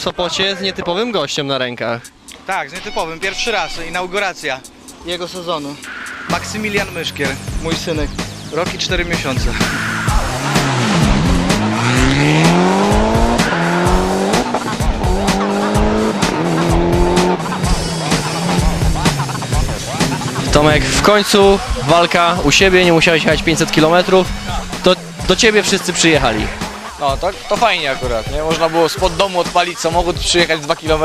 w Sopocie z nietypowym gościem na rękach. Tak, z nietypowym, pierwszy raz, inauguracja jego sezonu. Maksymilian Myszkier, mój synek, rok i 4 miesiące. Tomek, w końcu walka u siebie, nie musiałeś jechać 500 km. To do ciebie wszyscy przyjechali. No to, to fajnie akurat, nie? Można było spod domu odpalić samochód, przyjechać 2 km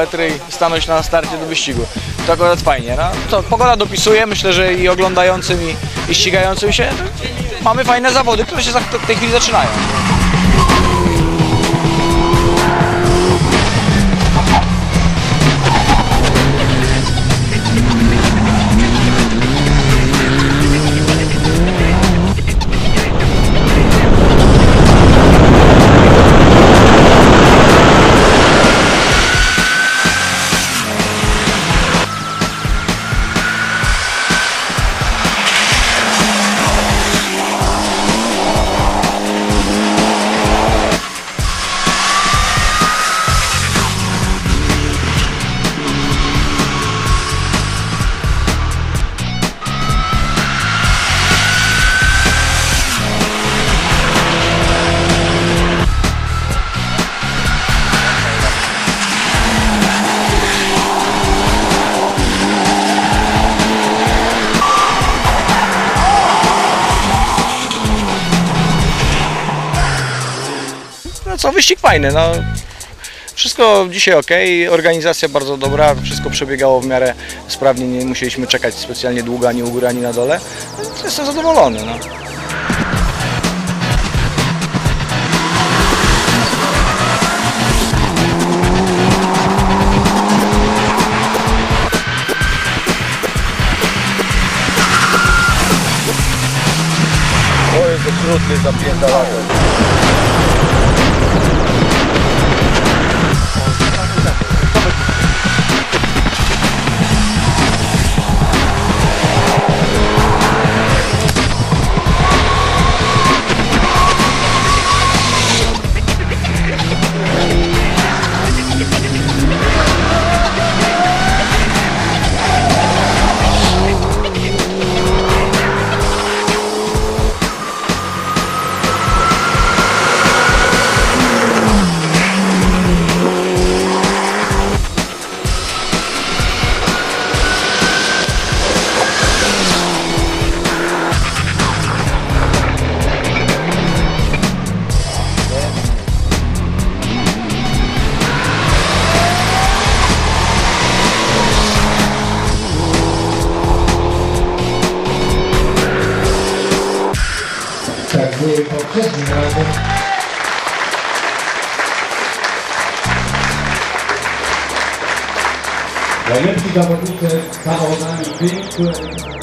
i stanąć na starcie do wyścigu. To akurat fajnie, no. To pogoda dopisuje, myślę, że i oglądającym i, i ścigającym się to mamy fajne zawody, które się w tej chwili zaczynają. No co, wyścig fajny, no. Wszystko dzisiaj ok, organizacja bardzo dobra, wszystko przebiegało w miarę sprawnie, nie musieliśmy czekać specjalnie długo ani u góry, ani na dole. Więc Jestem zadowolony, no. To jest okrutny 우리 덕후 중요하고 Der jetzige Bundesverordner Winkel